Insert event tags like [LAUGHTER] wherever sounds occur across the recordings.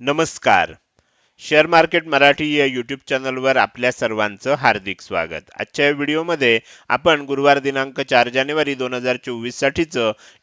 नमस्कार. Share market Marathi या YouTube चॅनलवर आपल्या सर्वांचं हार्दिक स्वागत. आजच्या व्हिडिओमध्ये आपण गुरुवार दिनांक चार जानेवारी दोन हजार चोवीससाठीचं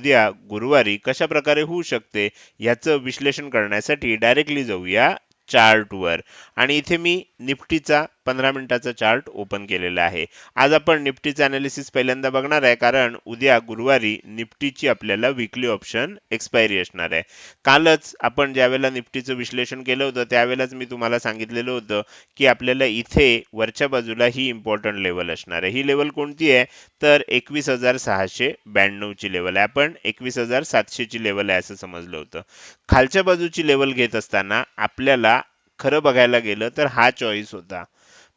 उद्या गुरुवारी कशा प्रकारे होऊ शकते याचं विश्लेषण करण्यासाठी डायरेक्टली जाऊया चार्टवर आणि इथे मी निफ्टीचा पंधरा मिनिटाचा चार्ट ओपन केलेला आहे. आज आपण निफ्टीचा अनालिसिस पहिल्यांदा बघणार आहे कारण उद्या गुरुवारी निफ्टीची आपल्याला विकली ऑप्शन एक्सपायरी असणार आहे. कालच आपण ज्यावेळेला निफ्टीचं विश्लेषण केलं होतं त्यावेळेलाच मी तुम्हाला सांगितलेलं होतं की आपल्याला इथे वरच्या बाजूला ही इम्पॉर्टंट लेवल असणार आहे. ही लेवल कोणती आहे? तर एकवीस हजार सहाशे ब्याण्णवची लेवल आहे. आपण एकवीस हजार सातशेची लेवल आहे असं समजलं होतं. खालच्या बाजूची लेवल घेत असताना आपल्याला खरं बघायला गेलं तर हा चॉईस होता.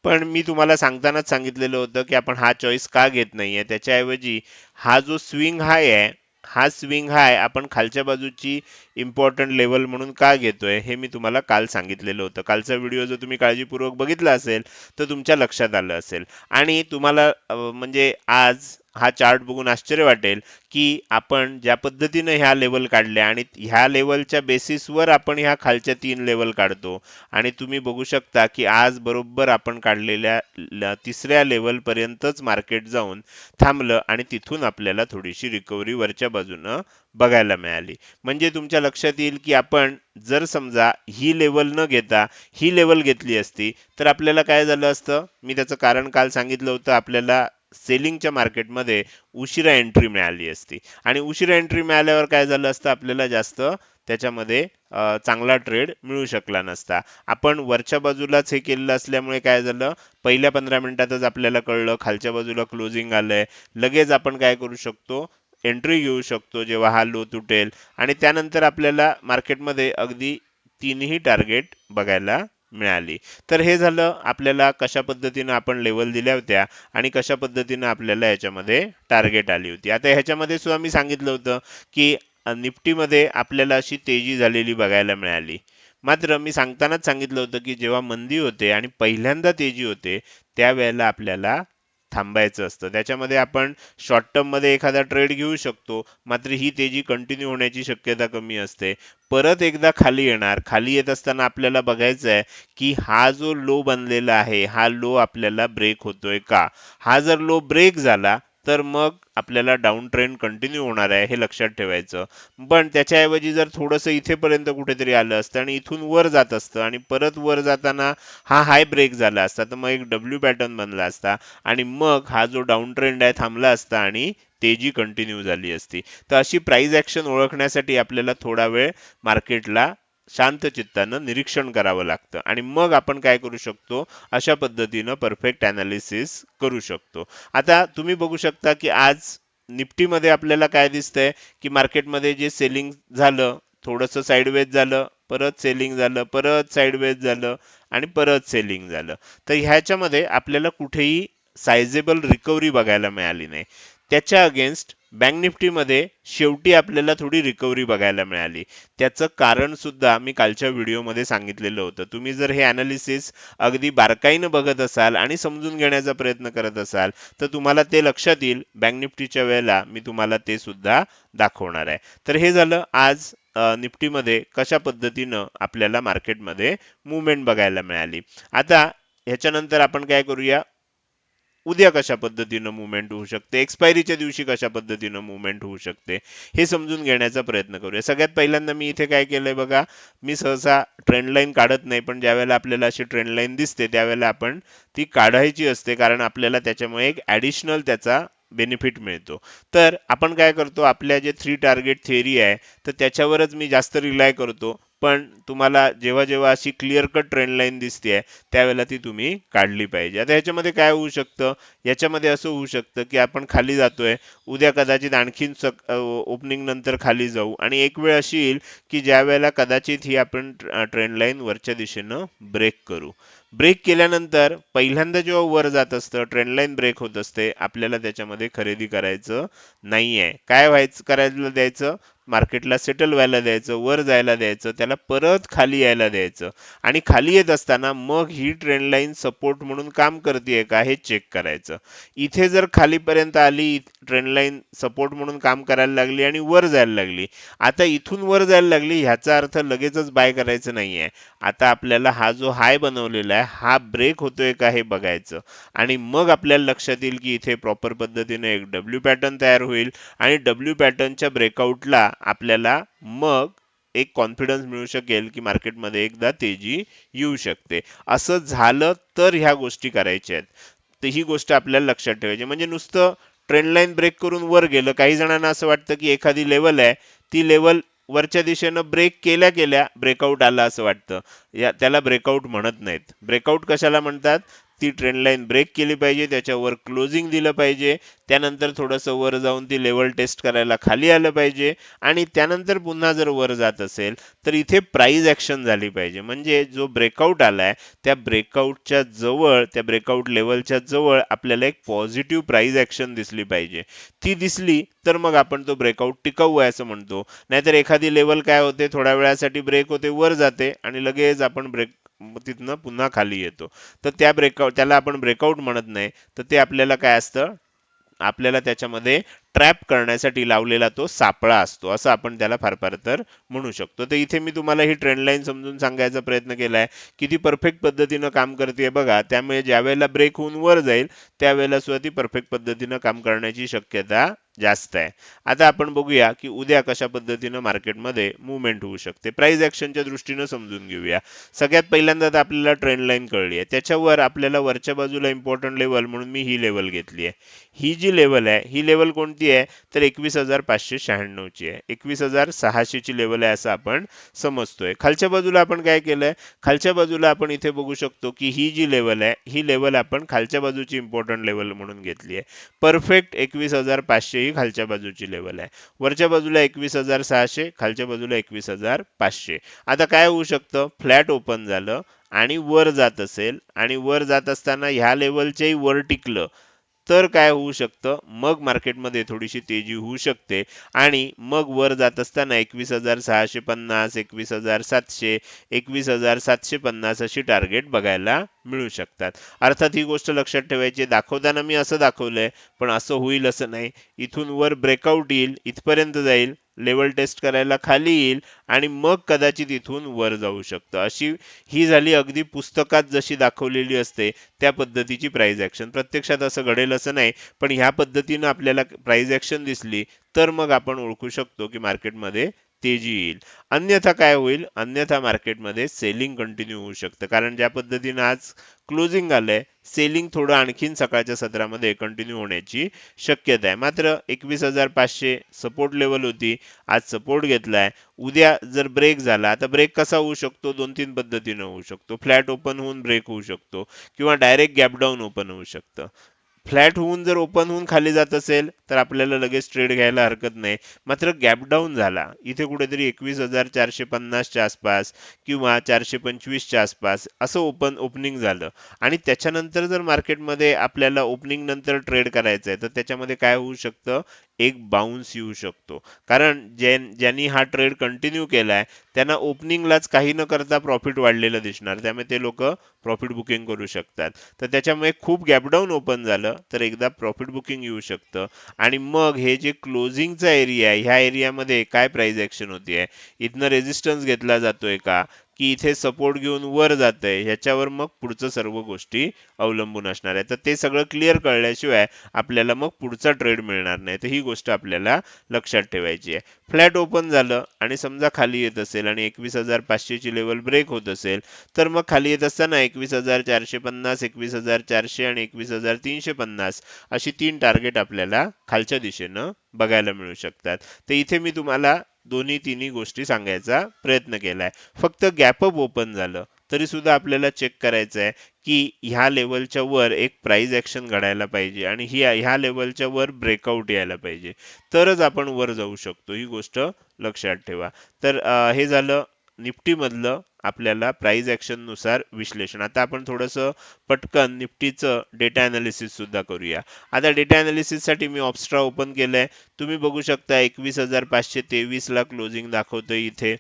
पण मी तुम्हाला सांगतानाच सांगितलेलं होतं की आपण हा चॉईस का घेत नाहीये? त्याच्याऐवजी हा जो स्विंग हाय आहे हा स्विंग हाय आपण खालच्या बाजूची इम्पॉर्टंट लेवल म्हणून का घेतोय हे मी तुम्हाला काल सांगितलेलं होतं. कालचा व्हिडिओ जर तुम्ही काळजीपूर्वक बघितला असेल तर तुमच्या लक्षात आलं असेल. आणि तुम्हाला म्हणजे आज हा चार्ट बघून आश्चर्य वाटेल की आपण ज्या पद्धतीने ह्या लेवल काढल्या आणि ह्या लेवलच्या बेसिसवर आपण ह्या खालच्या तीन लेवल काढतो. आणि तुम्ही बघू शकता की आज बरोबर आपण काढलेल्या तिसऱ्या लेवलपर्यंतच मार्केट जाऊन थांबलं आणि तिथून आपल्याला थोडीशी रिकव्हरी वरच्या बाजूनं बघायला मिळाली. म्हणजे तुमच्या लक्षात येईल की आपण जर समजा ही लेवल न घेता ही लेवल घेतली असती तर आपल्याला काय झालं असतं? मी त्याचं कारण काल सांगितलं होतं आपल्याला सेलिंगच्या मार्केटमध्ये उशिरा एंट्री मिळाली असती. आणि उशिरा एंट्री मिळाल्यावर काय झालं असतं? आपल्याला जास्त त्याच्यामध्ये चांगला ट्रेड मिळू शकला नसता. आपण वरच्या बाजूलाच हे केलेलं असल्यामुळे काय झालं? पहिल्या पंधरा मिनिटातच आपल्याला कळलं खालच्या बाजूला क्लोजिंग आलंय. लगेच आपण काय करू शकतो? एंट्री घेऊ शकतो जेव्हा हा लो तुटेल. आणि त्यानंतर आपल्याला मार्केटमध्ये अगदी तीनही टार्गेट बघायला मिळाली. तर हे झालं आपल्याला कशा पद्धतीनं आपण लेवल दिल्या होत्या आणि कशा पद्धतीनं आपल्याला याच्यामध्ये टार्गेट आली होती. आता ह्याच्यामध्ये सुद्धा मी सांगितलं होतं की निफ्टीमध्ये आपल्याला अशी तेजी झालेली बघायला मिळाली. मात्र मी सांगतानाच सांगितलं होतं की जेव्हा मंदी होते आणि पहिल्यांदा तेजी होते त्यावेळेला आपल्याला थांबायचं असतं. त्याच्यामध्ये आपण शॉर्ट टर्ममध्ये एखादा ट्रेड घेऊ शकतो. मात्र ही तेजी कंटिन्यू होण्याची शक्यता कमी असते. परत एकदा खाली येणार. खाली येत असताना आपल्याला बघायचं आहे की हा जो लो बनलेला आहे हा लो आपल्याला ब्रेक होतोय का? हा जर लो ब्रेक झाला तर मग आपल्याला डाऊन ट्रेंड कंटिन्यू होणार आहे हे लक्षात ठेवायचं. पण त्याच्याऐवजी जर थोडंसं इथेपर्यंत कुठेतरी आलं असतं आणि इथून वर जात असतं आणि परत वर जाताना हा हाय ब्रेक झाला असता तर मग एक डब्ल्यू पॅटर्न बनला असता आणि मग हा जो डाऊन ट्रेंड आहे थांबला असता आणि तेजी कंटिन्यू झाली असती. तर अशी प्राईज ॲक्शन ओळखण्यासाठी आपल्याला थोडा वेळ मार्केटला शांत चित्तानं निरीक्षण करावं लागतं. आणि मग आपण काय करू शकतो? अशा पद्धतीनं परफेक्ट अनालिसिस करू शकतो. आता तुम्ही बघू शकता की आज निफ्टीमध्ये आपल्याला काय दिसतंय? की मार्केटमध्ये जे सेलिंग झालं थोडंसं साईडवेज झालं परत सेलिंग झालं परत साईडवेज झालं आणि परत सेलिंग झालं. तर ह्याच्यामध्ये आपल्याला कुठेही सायझेबल रिकव्हरी बघायला मिळाली नाही. त्याच्या अगेन्स्ट बँक निफ्टीमध्ये शेवटी आपल्याला थोडी रिकव्हरी बघायला मिळाली. त्याचं कारण सुद्धा मी कालच्या व्हिडिओमध्ये सांगितलेलं होतं. तुम्ही जर हे अनालिसिस अगदी बारकाईनं बघत असाल आणि समजून घेण्याचा प्रयत्न करत असाल तर तुम्हाला ते लक्षात येईल. बँक निफ्टीच्या वेळेला मी तुम्हाला ते सुद्धा दाखवणार आहे. तर हे झालं आज निफ्टीमध्ये कशा पद्धतीनं आपल्याला मार्केटमध्ये मुवमेंट बघायला मिळाली. आता ह्याच्यानंतर आपण काय करूया? उद्या कशा पद्धतीनं मुवमेंट होऊ शकते? एक्सपायरीच्या दिवशी कशा पद्धतीनं मुवमेंट होऊ शकते? हे समजून घेण्याचा प्रयत्न करूया. सगळ्यात पहिल्यांदा मी इथे काय केलंय बघा मी सहसा ट्रेंड लाईन काढत नाही पण ज्यावेळेला आपल्याला अशी ट्रेंड लाईन दिसते त्यावेळेला आपण ती काढायची असते कारण आपल्याला त्याच्यामुळे एक ॲडिशनल त्याचा बेनिफिट मिळतो. तर आपण काय करतो? आपल्या जे थ्री टार्गेट थिअरी आहे तर त्याच्यावरच मी जास्त रिलाय करतो. पण तुम्हाला जेव्हा जेव्हा अशी क्लिअर कट ट्रेंड लाईन दिसते त्यावेळेला ती तुम्ही काढली पाहिजे. आता याच्यामध्ये काय होऊ शकतं? याच्यामध्ये असं होऊ शकतं की आपण खाली जातोय उद्या कदाचित आणखीन ओपनिंग नंतर खाली जाऊ. आणि एक वेळ अशी येईल की ज्या वेळेला कदाचित ही आपण ट्रेंड लाईन वरच्या दिशेनं ब्रेक करू. ब्रेक केल्यानंतर पहिल्यांदा जेव्हा वर जात असतं ट्रेंडलाईन ब्रेक होत असते आपल्याला त्याच्यामध्ये खरेदी करायचं नाही आहे काय व्हायचं करायला द्यायचं? मार्केटला सेटल व्हायला द्यायचं वर जायला द्यायचं त्याला परत खाली यायला द्यायचं. आणि खाली येत असताना मग ही ट्रेंड लाईन सपोर्ट म्हणून काम करते का हे चेक करायचं. इथे जर खालीपर्यंत आली ट्रेंड लाईन सपोर्ट म्हणून काम करायला लागली आणि वर जायला लागली. आता इथून वर जायला लागली ह्याचा अर्थ लगेचच बाय करायचं नाहीये. आता आपल्याला हा जो हाय बनवलेला आहे हा ब्रेक होतोय का हे बघायचं. आणि मग आपल्याला लक्षात येईल की इथे प्रॉपर पद्धतीने एक डब्ल्यू पॅटर्न तयार होईल आणि डब्ल्यू पॅटर्नच्या ब्रेकआउटला आपल्याला मग एक कॉन्फिडन्स मिळू शकेल की मार्केटमध्ये एकदा तेजी येऊ शकते. असं झालं तर ह्या गोष्टी करायच्या आहेत. तर ही गोष्ट आपल्याला लक्षात ठेवायची म्हणजे नुसतं ट्रेंडलाईन ब्रेक करून वर गेलं काही जणांना असं वाटतं की एखादी लेवल आहे ती लेवल वरच्या दिशेनं ब्रेक केल्या केल्या ब्रेकआउट आला असं वाटतं. या त्याला ब्रेकआउट म्हणत नाहीत. ब्रेकआउट कशाला म्हणतात? ती ट्रेंड लाईन ब्रेक केली पाहिजे त्याच्यावर क्लोजिंग दिलं पाहिजे त्यानंतर थोडंसं वर जाऊन ती लेवल टेस्ट करायला खाली आलं पाहिजे. आणि त्यानंतर पुन्हा जर वर जात असेल तर इथे प्राईज ऍक्शन झाली पाहिजे. म्हणजे जो ब्रेकआउट आलाय त्या ब्रेकआउटच्या जवळ त्या ब्रेकआउट लेवलच्या जवळ आपल्याला एक पॉझिटिव्ह प्राईज ऍक्शन दिसली पाहिजे. ती दिसली तर मग आपण तो ब्रेकआउट टिकवू आहे असं म्हणतो. नाहीतर एखादी लेवल काय होते थोड्या वेळासाठी ब्रेक होते वर जाते आणि लगेच आपण ब्रेक तिथनं पुन्हा खाली येतो. तर त्या ब्रेकआउट त्याला आपण ब्रेकआउट म्हणत नाही. तर ते आपल्याला काय असतं? आपल्याला त्याच्यामध्ये ट्रॅप करण्यासाठी लावलेला तो सापळा असतो असं आपण त्याला फार फार तर म्हणू शकतो. तर इथे मी तुम्हाला ही ट्रेंड लाईन समजून सांगायचा प्रयत्न केलाय. की ती परफेक्ट पद्धतीनं काम करते बघा. त्यामुळे ज्यावेळेला ब्रेक होऊन वर जाईल त्यावेळेला सुद्धा ती परफेक्ट पद्धतीनं काम करण्याची शक्यता जास्त आहे. आता आपण बघूया की उद्या कशा पद्धतीनं मार्केटमध्ये मुवमेंट होऊ शकते. प्राइस ऍक्शनच्या दृष्टीनं समजून घेऊया. सगळ्यात पहिल्यांदा तर आपल्याला ट्रेंड लाईन कळली आहे. त्याच्यावर आपल्याला वरच्या बाजूला इम्पॉर्टंट लेवल म्हणून मी ही लेवल घेतली आहे. ही जी लेवल आहे ही लेवल कोणती आहे? तर एकवीस हजार पाचशे शहाण्णवची आहे. एकवीस हजार सहाशेची लेवल आहे असं आपण समजतोय. खालच्या बाजूला आपण काय केलंय? खालच्या बाजूला आपण इथे बघू शकतो की ही जी लेवल आहे ही लेवल आपण खालच्या बाजूची इम्पॉर्टंट लेवल म्हणून घेतली आहे. परफेक्ट एकवीस हजार पाचशे ही खालच्या बाजूची लेवल आहे. वरच्या बाजूला एकवीस हजार सहाशे खालच्या बाजूला एकवीस हजार पाचशे. आता काय होऊ शकतं? फ्लॅट ओपन झालं आणि वर जात असेल आणि वर जात असताना ह्या लेवलच्याही वर टिकलं. तर काय होऊ शकतं? मग मार्केटमध्ये थोडीशी तेजी होऊ शकते. आणि मग वर जात असताना एकवीस हजार सहाशे पन्नास एकवीस हजार सातशे एकवीस हजार सातशे पन्नास अशी टार्गेट बघायला मिळू शकतात. अर्थात ही गोष्ट लक्षात ठेवायची दाखवताना मी असं दाखवलंय पण असं होईल असं नाही. इथून वर ब्रेकआउट येईल इथपर्यंत जाईल लेवल टेस्ट करायला खाली येईल आणि मग कदाचित इथून वर जाऊ शकतं. अशी ही झाली अगदी पुस्तकात जशी दाखवलेली असते त्या पद्धतीची प्राईज ॲक्शन प्रत्यक्षात असं घडेल असं नाही पण ह्या पद्धतीनं आपल्याला प्राईज ॲक्शन दिसली तर मग आपण ओळखू शकतो की मार्केटमध्ये तेजी येईल. अन्यथा काय होईल? अन्यथा मार्केटमध्ये सेलिंग कंटिन्यू होऊ शकतं. कारण ज्या पद्धतीनं आज क्लोजिंग आलंय सेलिंग थोडं आणखीन सकाळच्या सत्रामध्ये कंटिन्यू होण्याची शक्यता आहे. मात्र एकवीस हजार पाचशे सपोर्ट लेवल होती. आज सपोर्ट घेतलाय. उद्या जर ब्रेक झाला आता ब्रेक कसा होऊ शकतो? दोन तीन पद्धतीनं होऊ शकतो. फ्लॅट ओपन होऊन ब्रेक होऊ शकतो. किंवा डायरेक्ट गॅपडाऊन ओपन होऊ शकतं. फ्लॅट होऊन जर ओपन होऊन खाली जात असेल तर आपल्याला लगेच ट्रेड घ्यायला हरकत नाही. मात्र गॅप डाऊन झाला. इथे कुठेतरी एकवीस हजार चारशे पन्नासच्या आसपास किंवा चारशे पंचवीसच्या आसपास असं ओपन ओपनिंग झालं. आणि त्याच्यानंतर जर मार्केटमध्ये आपल्याला ओपनिंग नंतर ट्रेड करायचं आहे तर त्याच्यामध्ये काय होऊ शकतं? एक बाउन्स येऊ शकतो. कारण ज्या ज्यांनी हा ट्रेड कंटिन्यू केलाय त्यांना ओपनिंगलाच काही न करता प्रॉफिट वाढलेलं दिसणार. त्यामुळे ते लोक प्रॉफिट बुकिंग करू शकतात. तर त्याच्यामुळे खूप गॅपडाऊन ओपन झालं तर एकदा प्रॉफिट बुकिंग येऊ शकतं. आणि मग हे जे क्लोजिंगचा एरिया आहे ह्या एरियामध्ये काय प्राइस ऍक्शन होतीये? इथनं रेजिस्टन्स घेतला जातोय का? की इथे सपोर्ट घेऊन वर जातंय ह्याच्यावर मग पुढचं सर्व गोष्टी अवलंबून असणार आहे तर ते सगळं क्लिअर कळल्याशिवाय आपल्याला मग पुढचा ट्रेड मिळणार नाही. तर ही गोष्ट आपल्याला लक्षात ठेवायची आहे. फ्लॅट ओपन झालं आणि समजा खाली येत असेल आणि एकवीस हजार पाचशेची लेवल ब्रेक होत असेल तर मग खाली येत असताना एकवीस हजार चारशे पन्नास एकवीस हजार चारशे आणि एकवीस हजार तीनशे पन्नास अशी तीन टार्गेट आपल्याला खालच्या दिशेनं बघायला मिळू शकतात. तर इथे मी तुम्हाला दोन्ही तिन्ही गोष्टी सांगायचा प्रयत्न केलाय. फक्त गॅपअप ओपन झालं. तरी सुद्धा आपल्याला चेक करायचं आहे की ह्या लेवलच्या वर एक प्राइस ऍक्शन घडायला पाहिजे आणि ही ह्या लेवलच्या वर ब्रेकआउट यायला पाहिजे. तरच आपण वर जाऊ शकतो. ही गोष्ट लक्षात ठेवा. तर हे झालं निफ्टी मधलं आपल्याला प्राईज ऍक्शननुसार विश्लेषण. आता आपण थोडस पटकन निफ्टीचं डेटा अनालिसिस सुद्धा करूया. आता डेटा अनालिसिससाठी मी ऑप्स्ट्रा ओपन केलंय. तुम्ही बघू शकता एकवीस हजार पाचशे तेवीसला क्लोजिंग दाखवतं इथे.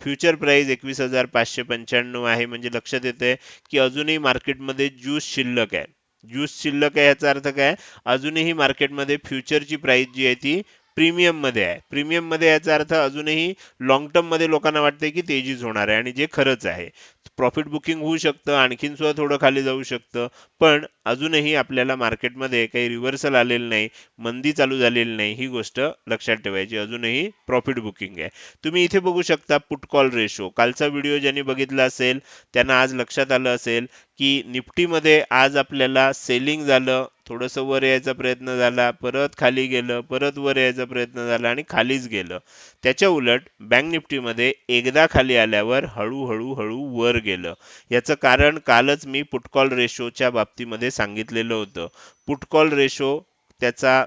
फ्युचर प्राइस एकवीस हजार पाचशे पंच्याण्णव आहे. म्हणजे लक्षात येते की अजूनही मार्केटमध्ये ज्यूस शिल्लक आहे. ज्यूस शिल्लक आहे याचा अर्थ काय? अजूनही मार्केटमध्ये फ्युचरची प्राइस जी आहे ती प्रीमियममध्ये आहे. प्रीमियममध्ये याचा अर्थ अजूनही लॉंग टर्ममध्ये लोकांना वाटतंय की तेजीच होणार आहे आणि जे खरंच आहे. प्रॉफिट बुकिंग होऊ शकतं आणखीन सुद्धा थोडं खाली जाऊ शकतं. पण अजूनही आपल्याला मार्केटमध्ये काही रिव्हर्सल आलेलं नाही मंदी चालू झालेली नाही ही गोष्ट लक्षात ठेवायची. अजूनही प्रॉफिट बुकिंग आहे. तुम्ही इथे बघू शकता पुट कॉल रेशो कालचा व्हिडिओ ज्यांनी बघितला असेल त्यांना आज लक्षात आलं असेल की निफ्टीमध्ये आज आपल्याला सेलिंग झालं थोडंसं वर यायचा प्रयत्न झाला परत खाली गेलं परत वर यायचा प्रयत्न झाला आणि खालीच गेलं. त्याच्या उलट बँक निफ्टीमध्ये एकदा खाली आल्यावर हळूहळू हळू वर गेलं. याचं कारण कालच मी पुटकॉल रेशोच्या बाबतीमध्ये सांगितलेलं होतं. पुटकॉल रेशो त्याचा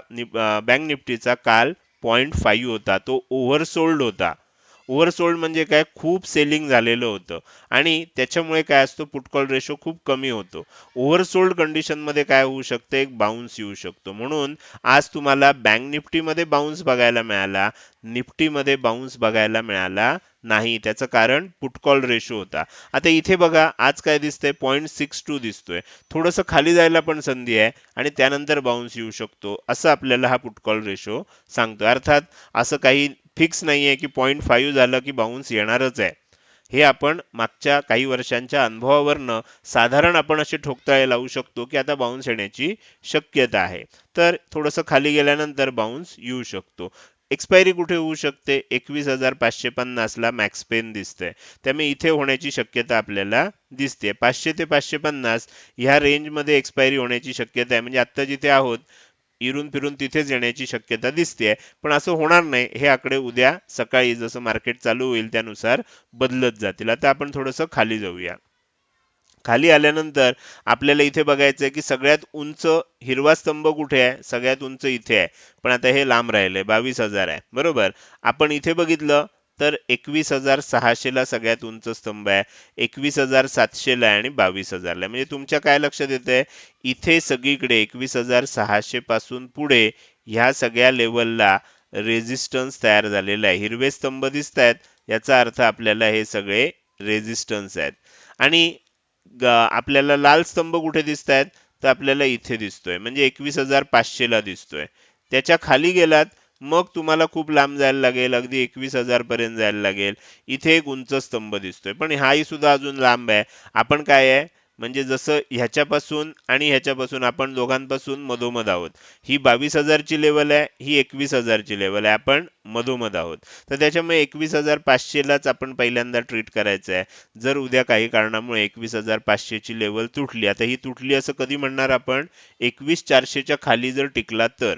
बँक निफ्टीचा काल पॉईंट फाईव्ह होता. तो ओव्हरसोल्ड होता. ओव्हरसोल्ड म्हणजे काय? खूप सेलिंग झालेलं होतं. आणि त्याच्यामुळे काय असतो? पुटकॉल रेशो खूप कमी होतो. ओव्हरसोल्ड कंडिशनमध्ये काय होऊ शकतं? एक बाउन्स येऊ शकतो. म्हणून आज तुम्हाला बँक निफ्टीमध्ये बाउन्स बघायला मिळाला. निफ्टीमध्ये बाउन्स बघायला मिळाला. नाही. त्याचं कारण पुटकॉल रेशो होता. आता इथे बघा आज काय दिसतंय? पॉईंट सिक्स टू दिसतोय. थोडंसं खाली जायला पण संधी आहे आणि त्यानंतर बाउन्स येऊ शकतो. असं आपल्याला हा पुटकॉल रेशो सांगतो. अर्थात असं काही फिक्स नाहीये की पॉईंट फाईव्ह झालं की बाउन्स येणारच आहे. हे आपण मागच्या काही वर्षांच्या अनुभवावरनं साधारण आपण असे ठोकताळे लावू शकतो की आता बाउन्स येण्याची शक्यता आहे. तर थोडंसं खाली गेल्यानंतर बाउन्स येऊ शकतो. एक्सपायरी कुठे होऊ शकते? एकवीस हजार पाचशे पन्नासला मॅक्स पेन दिसतंय. त्यामुळे इथे होण्याची शक्यता आपल्याला दिसते. पाचशे ते पाचशे पन्नास ह्या रेंजमध्ये एक्सपायरी होण्याची शक्यता आहे. म्हणजे आत्ता जिथे आहोत इरून फिरून तिथेच येण्याची शक्यता दिसते. पण असं होणार नाही. हे आकडे उद्या सकाळी जसं मार्केट चालू होईल त्यानुसार बदलत जातील. आता आपण थोडंसं खाली जाऊया. खाली आल्यानंतर आपल्याला इथे बघायचं आहे की सगळ्यात उंच हिरवा स्तंभ कुठे आहे? सगळ्यात उंच इथे आहे. पण आता हे लांब राहिले बावीस हजार आहे. बरोबर? आपण इथे बघितलं तर एकवीस हजार सहाशेला सगळ्यात उंच स्तंभ आहे. एकवीस हजार सातशेला आहे आणि बावीस हजारला आहे. म्हणजे तुमच्या काय लक्षात येत आहे इथे सगळीकडे एकवीस हजार सहाशे पासून पुढे ह्या सगळ्या लेवलला रेझिस्टन्स तयार झालेला आहे. हिरवे स्तंभ दिसत आहेत याचा अर्थ आपल्याला हे सगळे रेझिस्टन्स आहेत. आणि आपल्याला लाल स्तंभ कुठे दिसत आहेत तर आपल्याला इथे दिसतोय. म्हणजे एकवीस हजार पाचशेला दिसतोय. त्याच्याखाली गेलात मग तुम्हाला खूप लांब जायला लागेल. अगदी एकवीस हजार पर्यंत जायला लागेल. इथे एक उंच स्तंभ दिसतोय. पण हाही सुद्धा अजून लांब आहे. आपण काय आहे? म्हणजे जसं ह्याच्यापासून आणि ह्याच्यापासून आपण दोघांपासून मधोमध आहोत. ही बावीस हजारची लेवल आहे ही एकवीस हजारची लेवल आहे. आपण मधोमध आहोत. तर त्याच्यामुळे एकवीस हजार पाचशेलाच आपण पहिल्यांदा ट्रीट करायचं आहे. जर उद्या काही कारणामुळे एकवीस हजार पाचशेची लेवल तुटली आता ही तुटली असं कधी म्हणणार आपण? एकवीस चारशेच्या खाली जर टिकला तर.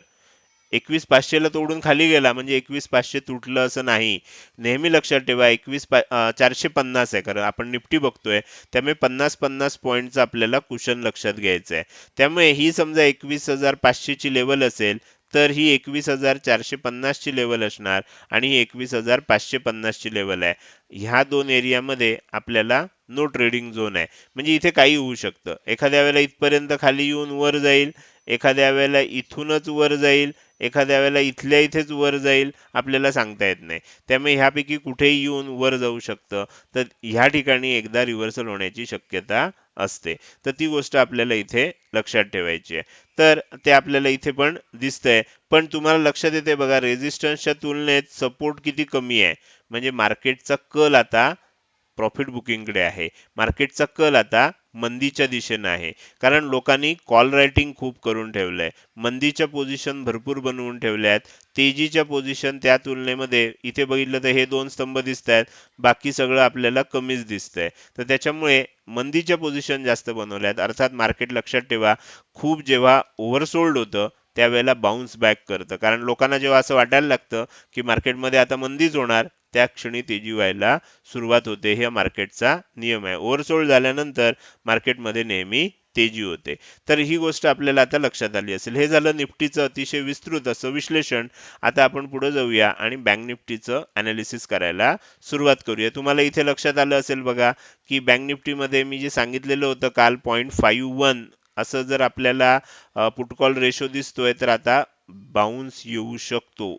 एकवीस पाचशेला तोडून खाली गेला म्हणजे एकवीस पाचशे तुटलं असं नाही. नेहमी लक्षात ठेवा एकवीस पा चारशे पन्नास आहे. कारण आपण निफ्टी बघतोय त्यामुळे पन्नास पन्नास पॉईंटचं आपल्याला कुशन लक्षात घ्यायचं आहे. त्यामुळे ही समजा एकवीस हजार पाचशेची लेवल असेल तर ही एकवीस हजार चारशे पन्नासची लेवल असणार आणि ही एकवीस हजार पाचशे पन्नासची लेवल आहे. ह्या दोन एरियामध्ये आपल्याला नो ट्रेडिंग झोन आहे. म्हणजे इथे काही होऊ शकतं. एखाद्या वेळेला इथपर्यंत खाली येऊन वर जाईल एखाद्या वेळेला इथूनच वर जाईल एखाद्या वेळेला इथल्या इथेच वर जाईल आपल्याला सांगता येत नाही. त्यामुळे ह्यापैकी कुठेही येऊन वर जाऊ शकतं. तर ह्या ठिकाणी एकदा रिव्हर्सल होण्याची शक्यता असते. तर ती गोष्ट आपल्याला इथे लक्षात ठेवायची आहे. तर ते आपल्याला इथे पण दिसतंय. पण तुम्हाला लक्षात येते बघा रेझिस्टन्सच्या तुलनेत सपोर्ट किती कमी आहे. म्हणजे मार्केटचा कल आता प्रॉफिट बुकिंगकडे आहे. मार्केटचा कल आता मंदीच्या दिशेनं आहे. कारण लोकांनी कॉल रायटिंग खूप करून ठेवलंय. मंदीच्या पोझिशन भरपूर बनवून ठेवल्या आहेत तेजीच्या पोझिशन त्या तुलनेमध्ये इथे बघितलं तर हे दोन स्तंभ दिसत आहेत बाकी सगळं आपल्याला कमीच दिसतंय. तर त्याच्यामुळे मंदीच्या पोझिशन जास्त बनवल्या आहेत अर्थात मार्केट लक्षात ठेवा. खूप जेव्हा ओव्हरसोल्ड होतं त्यावेळेला बाउन्स बॅक करतं. कारण लोकांना जेव्हा असं वाटायला लागतं की मार्केटमध्ये आता मंदीच होणार त्या क्षणी तेजी व्हायला सुरुवात होते. हे मार्केटचा नियम आहे. ओव्हरसोल्ड झाल्यानंतर मार्केटमध्ये नेहमी तेजी होते. तर ही गोष्ट आपल्याला आता लक्षात आली असेल. हे झालं निफ्टीचं अतिशय विस्तृत असं विश्लेषण. आता आपण पुढे जाऊया आणि बँक निफ्टीचं अनालिसिस करायला सुरुवात करूया. तुम्हाला इथे लक्षात आलं असेल बघा की बँक निफ्टीमध्ये मी जे सांगितलेलं होतं काल पॉईंट फाईव्ह वन असं जर आपल्याला पुटकॉल रेशो दिसतोय तर आता बाउन्स येऊ शकतो.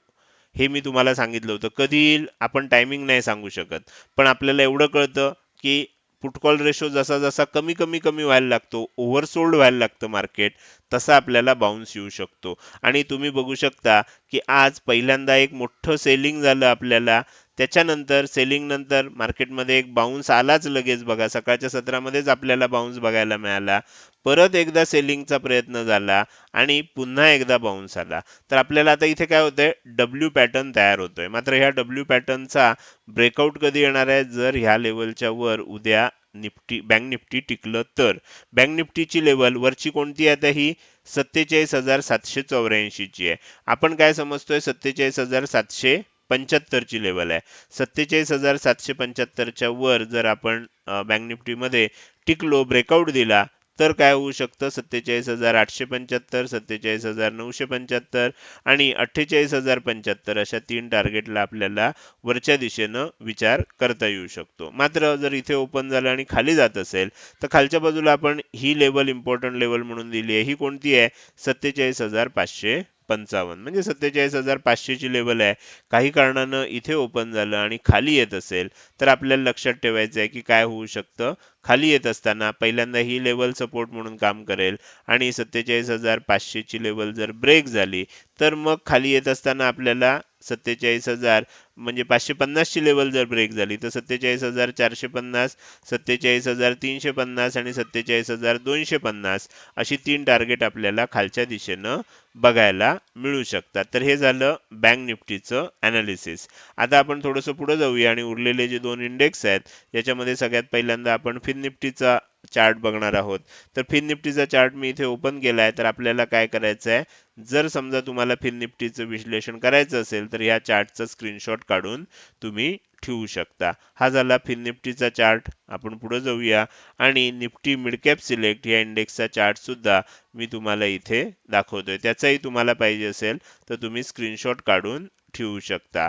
हे मी तुम्हाला सांगितलं होतं. कधी येईल आपण टायमिंग नाही सांगू शकत. पण आपल्याला एवढं कळतं की पुटकॉल रेशो जसा जसा कमी कमी कमी व्हायला लागतो ओव्हरसोल्ड व्हायला लागतं मार्केट तसा आपल्याला बाउन्स येऊ शकतो. आणि तुम्ही बघू शकता की आज पहिल्यांदा एक मोठं सेलिंग झालं आपल्याला. त्याच्यानंतर सेलिंग नंतर मार्केटमध्ये एक बाउन्स आलाच लगेच बघा. सकाळच्या सत्रामध्येच आपल्याला बाउन्स बघायला मिळाला. परत एकदा सेलिंगचा प्रयत्न झाला आणि पुन्हा एकदा बाउन्स आला. तर आपल्याला आता इथे काय होतंय? डब्ल्यू पॅटर्न तयार होतोय. मात्र ह्या डब्ल्यू पॅटर्नचा ब्रेकआउट कधी येणार आहे? जर ह्या लेवलच्या वर उद्या निफ्टी बँक निफ्टी टिकलं तर. बँक निफ्टीची लेवल वरची कोणती आहे? आता ही सत्तेचाळीस हजार सातशे चौऱ्याऐंशीची आहे. आपण काय समजतोय? सत्तेचाळीस हजार सातशे पंच्याहत्तरची लेवल आहे. सत्तेचाळीस हजार सातशे पंच्याहत्तरच्या वर जर आपण बँक निफ्टीमध्ये टिकलो ब्रेकआउट दिला तर काय होऊ शकतं? सत्तेचाळीस हजार आठशे पंच्याहत्तर सत्तेचाळीस हजार नऊशे पंच्याहत्तर आणि अठ्ठेचाळीस हजार पंच्याहत्तर अशा तीन टार्गेटला आपल्याला वरच्या दिशेनं विचार करता येऊ शकतो. मात्र जर इथे ओपन झालं आणि खाली जात असेल तर खालच्या बाजूला आपण ही लेवल इम्पॉर्टंट लेवल म्हणून दिली आहे. ही कोणती आहे? सत्तेचाळीस हजार पाचशे पंचावन्न. म्हणजे सत्तेचाळीस हजार पाचशेची लेवल आहे. काही कारणानं इथे ओपन झालं आणि खाली येत असेल तर आपल्याला लक्षात ठेवायचं आहे की काय होऊ शकतं. खाली येत असताना पहिल्यांदा ही लेवल सपोर्ट म्हणून काम करेल आणि सत्तेचाळीस हजार पाचशेची लेवल जर ब्रेक झाली तर मग खाली येत असताना आपल्याला सत्तेचाळीस हजार म्हणजे पाचशे पन्नासची लेवल जर ब्रेक झाली तर सत्तेचाळीस हजार चारशे पन्नास सत्तेचाळीस हजार तीनशे पन्नास आणि सत्तेचाळीस हजार दोनशे पन्नास अशी तीन टार्गेट आपल्याला खालच्या दिशेनं बघायला मिळू शकतात. तर हे झालं बँक निफ्टीचं ॲनालिसिस आता आपण थोडंसं पुढे जाऊया आणि उरलेले जे दोन इंडेक्स आहेत याच्यामध्ये सगळ्यात पहिल्यांदा आपण फिन निफ्टीचा चार्ट बघणार आहोत. तर फिन निफ्टीचा चार्ट मी इथे ओपन केला आहे तर आपल्याला काय करायचं आहे जर समजा तुम्हाला फिन निफ्टीचं विश्लेषण करायचं असेल तर या चार्टचा स्क्रीनशॉट काढून तुम्ही ठेवू शकता. हा झाला फिन निफ्टीचा चार्ट. आपण पुढे जाऊया. आणि निफ्टी मिडकॅप सिलेक्ट या इंडेक्सचा चार्ट सुद्धा मी तुम्हाला इथे दाखवतोय. त्याचाही तुम्हाला पाहिजे असेल तर तुम्ही स्क्रीनशॉट काढून ठेवू शकता.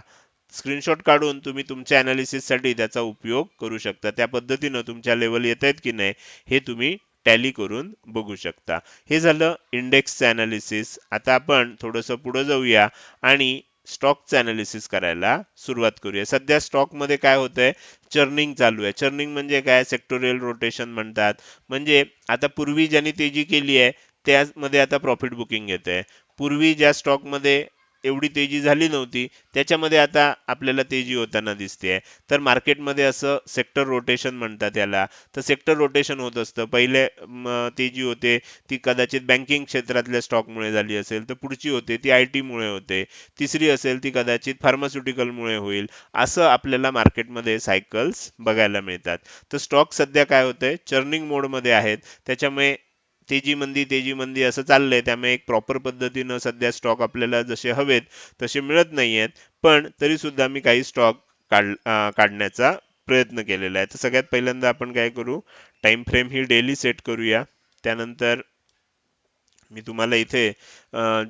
स्क्रीनशॉट काढून तुम्ही तुमच्या अनालिसिससाठी त्याचा उपयोग करू शकता. त्या पद्धतीनं तुमच्या लेवल येत आहेत की नाही हे तुम्ही टॅली करून बघू शकता. हे झालं इंडेक्सचं अनालिसिस आता आपण थोडंसं पुढं जाऊया. आणि स्टॉकचं अनालिसिस करायला सुरुवात करूया. सध्या स्टॉकमध्ये काय होतंय? चर्निंग चालू आहे. चर्निंग म्हणजे काय? सेक्टोरियल रोटेशन म्हणतात. म्हणजे आता पूर्वी ज्यांनी तेजी केली आहे त्यामध्ये आता प्रॉफिट बुकिंग येते पूर्वी ज्या स्टॉकमध्ये एवढी तेजी झाली नव्हती. त्याच्यामध्ये आता आपल्याला तेजी होताना दिसते आहे तर मार्केटमध्ये असं सेक्टर रोटेशन म्हणतात याला. तर सेक्टर रोटेशन होत असतं. पहिले तेजी होते. ती कदाचित बँकिंग क्षेत्रातल्या स्टॉकमुळे झाली असेल तर पुढची होते. ती आय टीमुळे होते. तिसरी असेल ती कदाचित फार्मास्युटिकलमुळे होईल. असं आपल्याला मार्केटमध्ये सायकल्स बघायला मिळतात. तर स्टॉक सध्या काय होतंय? चर्निंग मोडमध्ये आहेत. त्याच्यामुळे तेजी मंदी तेजी मंदी असं चाललंय. त्यामुळे एक प्रॉपर पद्धतीनं सध्या स्टॉक आपल्याला जसे हवेत तसे मिळत नाहीयेत. पण तरी सुद्धा मी काही स्टॉक काढ काढण्याचा प्रयत्न केलेला आहे. तर सगळ्यात पहिल्यांदा आपण काय करू? टाइम फ्रेम ही डेली सेट करूया. त्यानंतर मी तुम्हाला इथे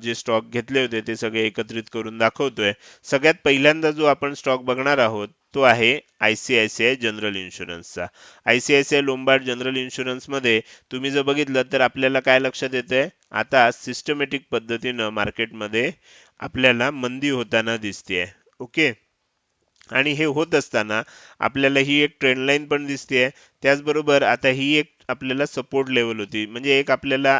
जे स्टॉक घेतले होते ते सगळे एकत्रित करून दाखवतोय. सगळ्यात पहिल्यांदा जो आपण स्टॉक बघणार आहोत तो आहे I C I C I general इन्शुरन्सचा. I C I C I Lombard general इन्शुरन्समध्ये तुम्ही जर बघितलं तर आपल्याला काय लक्षात येतंय? आता सिस्टमॅटिक पद्धतीनं मार्केटमध्ये आपल्याला मंदी होताना दिसते आहे ओके? आणि हे होत असताना आपल्याला ही एक ट्रेंडलाईन पण दिसते त्याचबरोबर आता ही एक आपल्याला सपोर्ट लेवल होती. म्हणजे एक आपल्याला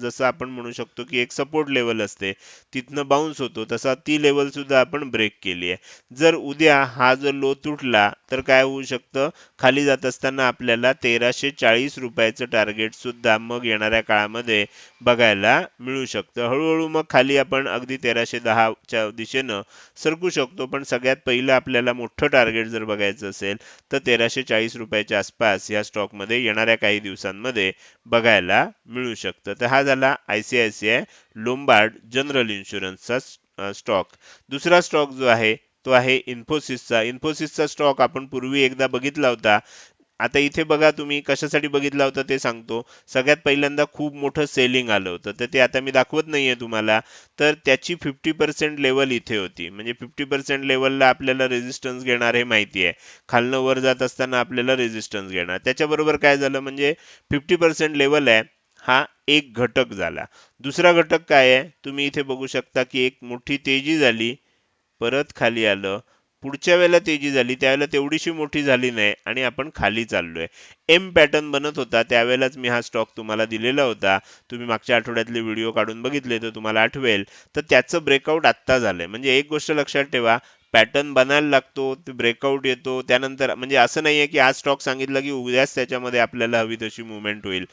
जसं आपण म्हणू शकतो की एक सपोर्ट लेवल असते. तिथनं बाउन्स होतो. तसा ती लेवल सुद्धा आपण ब्रेक केली आहे. जर उद्या हा जर लो तुटला तर काय होऊ शकतं? खाली जात असताना आपल्याला तेराशे चाळीस रुपयाचं टार्गेट सुद्धा मग येणाऱ्या काळामध्ये बघायला मिळू शकतं. हळूहळू मग खाली आपण अगदी तेराशे दहाच्या दिशेनं सरकू शकतो. पण सगळ्यात पहिलं आपल्याला मोठं टार्गेट जर बघायचं असेल तर तेराशे चाळीस रुपयाच्या आसपास या स्टॉकमध्ये येणाऱ्या काही दिवसांमध्ये बघायला मिळू शकतं. तर हा झाला I C I C I Lombard general इन्शुरन्सचा stock दुसरा स्टॉक जो आहे तो आहे इन्फोसिसचा इन्फोसिसचा स्टॉक आपण पूर्वी एकदा बघितला होता. आता इथे बघा तुम्ही कशासाठी बघितला होता ते सांगतो. सगळ्यात पहिल्यांदा खूप मोठं सेलिंग आलं होतं. तर ते आता मी दाखवत नाहीये तुम्हाला. तर त्याची फिफ्टी पर्सेंट लेवल इथे होती. म्हणजे फिफ्टी पर्सेंट लेवलला आपल्याला रेजिस्टन्स घेणार हे माहिती आहे. खालनं वर जात असताना आपल्याला रेजिस्टन्स घेणार. त्याच्याबरोबर काय झालं? म्हणजे फिफ्टी पर्सेंट लेवल आहे. हा एक घटक झाला. दुसरा घटक काय आहे? तुम्ही इथे बघू शकता की एक मोठी तेजी झाली परत खाली आलं. पुढच्या वेळेला तेजी झाली त्यावेळेला तेवढीशी मोठी झाली नाही आणि आपण खाली चाललोय. एम पॅटर्न बनत होता त्यावेळेलाच मी हा स्टॉक तुम्हाला दिलेला होता. तुम्ही मागच्या आठवड्यातले व्हिडिओ काढून बघितले तर तुम्हाला आठवेल. तर त्याचं ब्रेकआउट आत्ता झालंय. म्हणजे एक गोष्ट लक्षात ठेवा पॅटर्न बनायला लागतो ते ब्रेकआउट येतो त्यानंतर म्हणजे असं नाहीये की आज स्टॉक सांगितलं की उद्याच त्याच्यामध्ये आपल्याला हवी तशी मुवमेंट होईल.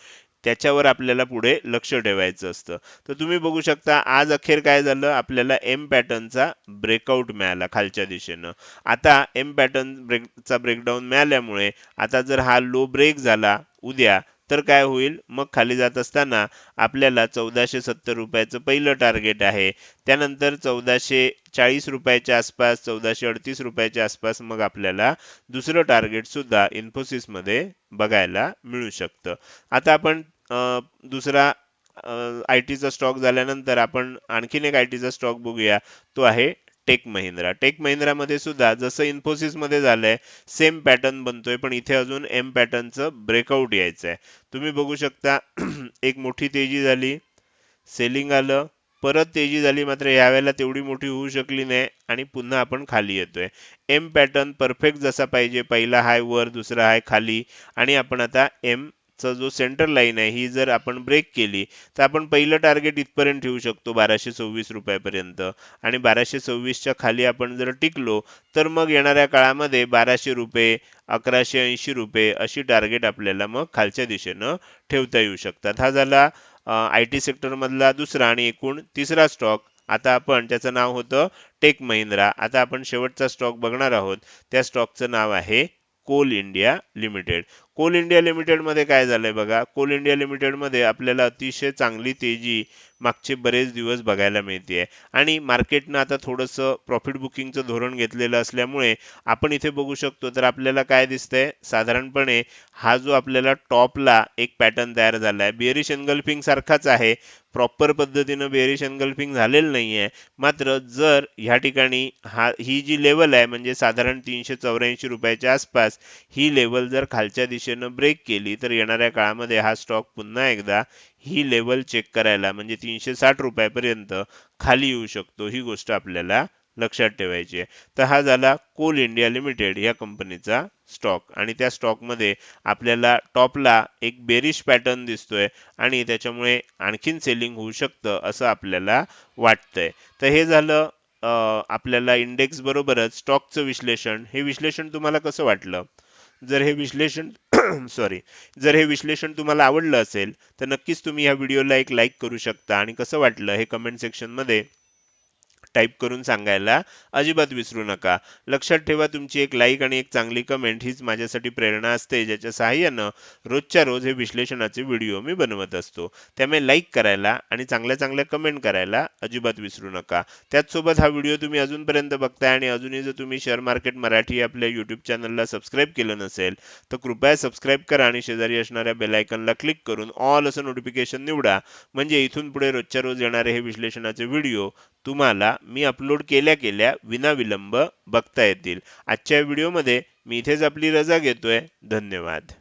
त्याच्यावर आपल्याला पुढे लक्ष ठेवायचं असतं. तर तुम्ही बघू शकता आज अखेर काय झालं? आपल्याला एम पॅटर्नचा ब्रेकआउट मिळाला खालच्या दिशेनं. आता एम पॅटर्न ब्रेकचा ब्रेकडाऊन मिळाल्यामुळे आता जर हा लो ब्रेक झाला उद्या तर काय होईल? मग खाली जात असताना आपल्याला चौदाशे सत्तर रुपयाचं पहिलं टार्गेट आहे. त्यानंतर चौदाशे चाळीस रुपयाच्या आसपास चौदाशे अडतीस रुपयाच्या आसपास मग आपल्याला दुसरं टार्गेट सुद्धा इन्फोसिसमध्ये बघायला मिळू शकतं. आता आपण दुसरा आय टीचा स्टॉक झाल्यानंतर आपण आणखीन एक आय टीचा स्टॉक बघूया. तो आहे टेक महिंद्रा. टेक महिंद्रामध्ये सुद्धा जसं इन्फोसिसमध्ये झालंय सेम पॅटर्न बनतोय पण इथे अजून एम पॅटर्नचं ब्रेकआउट यायचं आहे तुम्ही बघू शकता [CLEARS THROAT] एक मोठी तेजी झाली सेलिंग आलं परत तेजी झाली मात्र यावेळेला तेवढी मोठी होऊ शकली नाही आणि पुन्हा आपण खाली येतोय. एम पॅटर्न परफेक्ट जसा पाहिजे पहिला हाय वर दुसरा हाय खाली आणि आपण आता एम चा जो सेंटर लाईन आहे ही जर आपण ब्रेक केली तर आपण पहिलं टार्गेट इथपर्यंत ठेवू शकतो बाराशे सव्वीस रुपयापर्यंत. आणि बाराशे सव्वीसच्या खाली आपण जर टिकलो तर मग येणाऱ्या काळामध्ये बाराशे रुपये अकराशे ऐंशी रुपये अशी टार्गेट आपल्याला मग खालच्या दिशेनं ठेवता येऊ शकतात. हा झाला आय टी सेक्टर मधला दुसरा आणि एकूण तिसरा स्टॉक आता आपण त्याचं नाव होतं टेक महिंद्रा आता आपण शेवटचा स्टॉक बघणार आहोत. त्या स्टॉकचं नाव आहे coal India limited. Coal India लिमिटेडमध्ये काय झालंय बघा? कोल इंडिया लिमिटेडमध्ये आपल्याला अतिशय चांगली तेजी मागचे बरेच दिवस बघायला मिळते आणि मार्केटनं आता थोडंसं प्रॉफिट बुकिंगचं धोरण घेतलेलं असल्यामुळे आपण इथे बघू शकतो तर आपल्याला काय दिसतंय? साधारणपणे हा जो आपल्याला टॉपला एक पॅटर्न तयार झाला आहे बिअरिश एनगल्फिंग सारखाच आहे. प्रॉपर पद्धतीनं बेरिश अनगल्फिंग झालेलं नाहीये. मात्र जर ह्या ठिकाणी हा ही जी लेवल आहे म्हणजे साधारण तीनशे चौऱ्याऐंशी रुपयाच्या आसपास ही लेवल जर खालच्या दिशेनं ब्रेक केली तर येणाऱ्या काळामध्ये हा स्टॉक पुन्हा एकदा ही लेवल चेक करायला म्हणजे तीनशे साठ रुपयापर्यंत खाली येऊ शकतो. ही गोष्ट आपल्याला लक्षात ठेवायची आहे. तर हा झाला कोल इंडिया लिमिटेड या कंपनीचा स्टॉक. आणि त्या स्टॉकमध्ये आपल्याला टॉपला एक बेरिश पॅटर्न दिसतोय आणि त्याच्यामुळे आणखीन सेलिंग होऊ शकतं असं आपल्याला वाटतंय. तर हे झालं आपल्याला इंडेक्स बरोबरच स्टॉकचं विश्लेषण. हे विश्लेषण तुम्हाला कसं वाटलं? जर हे विश्लेषण [CLEARS THROAT] सॉरी जर हे विश्लेषण तुम्हाला आवडलं असेल तर नक्कीच तुम्ही या व्हिडिओला एक लाईक करू शकता. आणि कसं वाटलं हे कमेंट सेक्शनमध्ये? टाईप करून सांगायला अजिबात विसरू नका. लक्षात ठेवा तुमची एक लाईक आणि एक चांगली कमेंट हीच माझ्यासाठी प्रेरणा असते ज्याच्या सहाय्यानं रोजच्या रोज हे विश्लेषणाचे व्हिडिओ मी बनवत असतो. त्यामुळे लाईक करायला आणि चांगल्या चांगल्या कमेंट करायला अजिबात विसरू नका. त्याचसोबत हा व्हिडिओ तुम्ही अजूनपर्यंत बघताय आणि अजूनही जर तुम्ही शेअर मार्केट मराठी आपल्या यूट्यूब चॅनलला सबस्क्राईब केलं नसेल तर कृपया सबस्क्राईब करा आणि शेजारी असणाऱ्या बेलायकनला क्लिक करून ऑल असं नोटिफिकेशन निवडा. म्हणजे इथून पुढे रोजच्या रोज येणारे हे विश्लेषणाचे व्हिडिओ तुम्हाला मी अपलोड केल्या केल्या विनाविलंब बघता येतील. आजच्या व्हिडिओमध्ये मी इथेच आपली रजा घेतोय. धन्यवाद.